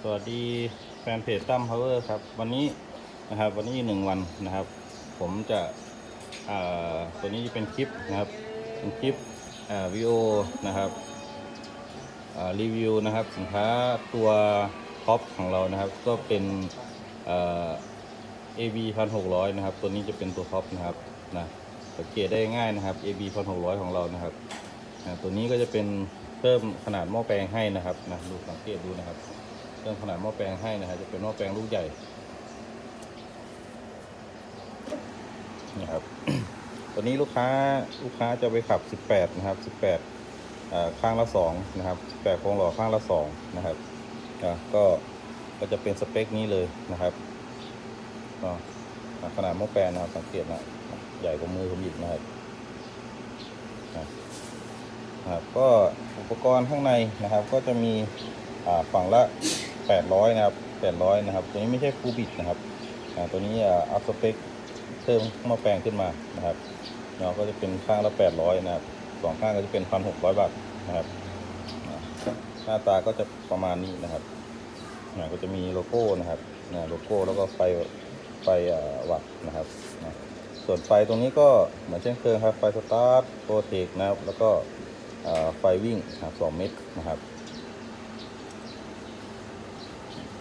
สวัสดีแฟนเพจตั้มพาวเวอร์ครับ วันนี้นะครับวันนี้หนึ่งวันนะครับ ผมจะตัวนี้เป็นคลิปนะครับเป็นคลิปวิดีโอนะครับรีวิวนะครับสินค้าตัวท็อปของเรานะครับ ก็เป็นเอ่า AB 1600นะครับ ตัวนี้จะเป็นตัวท็อปนะครับนะสังเกตได้ง่ายนะครับ AB 1600 ของเรานะครับ ตัวนี้ก็จะเป็น เพิ่มขนาดหม้อแปลงให้นะครับนะดูสังเกตดูนะครับเพิ่มขนาดหม้อแปลงให้นะครับจะเป็นหม้อแปลงลูกใหญ่นี่ครับตัวนี้ลูกค้าลูกค้าจะไปขับ 18 นะครับ 18ข้างละ2นะครับ 18โครงหล่อข้างละ2นะครับก็ก็จะเป็นสเปคนี้เลยนะครับขนาดหม้อแปลงนะครับสังเกตนะใหญ่กว่ามือผมอีกนะครับ ครับก็อุปกรณ์ข้างในนะครับก็จะมีฝั่งละ 800 นะครับ 800 นะครับ ตัวนี้ไม่ใช่ฟูบิดนะครับตัวนี้อัพสเปคเพิ่มม้อแปลงขึ้นมานะครับเนาะก็จะเป็นข้างละ 800 นะครับสองข้างก็จะเป็น 1,600 บาทนะครับหน้าตาก็จะประมาณนี้นะครับอ่าก็จะมีโลโก้นะครับนะโลโก้แล้วก็ไฟไฟวัดนะครับนะส่วนไฟตรงนี้ก็เหมือนเช่นเคยครับไฟสตาร์ทโปรเทคนะครับแล้วก็ ไฟวิ่งนะครับ2เมตรนะครับ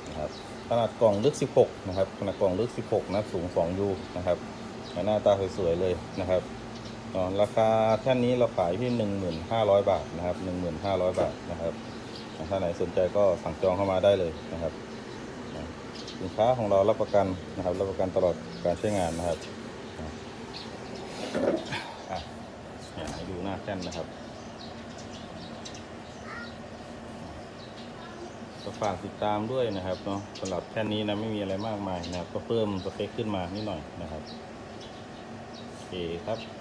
นะครับ ขนาดกล่องลึก 16 นะครับ ขนาดกล่องลึก 16 นะสูง 2 ยูนะครับ หน้าตาสวยๆเลยนะครับอ๋อราคาแท่านนี้เราขายที่ 1,500 บาทนะครับ 1,500 บาทนะครับถ้าไหนสนใจก็สั่งจองเข้ามาได้เลยนะครับสินค้าของเรารับประกันนะครับ รับประกันตลอดการใช้งานนะครับอะเนี่ยให้ดูหน้าแท่นนะครับ ก็ฝากติดตามด้วยนะครับเนาะสำหรับแค่นี้นะไม่มีอะไรมากมายนะครับ ก็เพิ่มสเปคขึ้นมานิดหน่อยนะครับโอเคครับ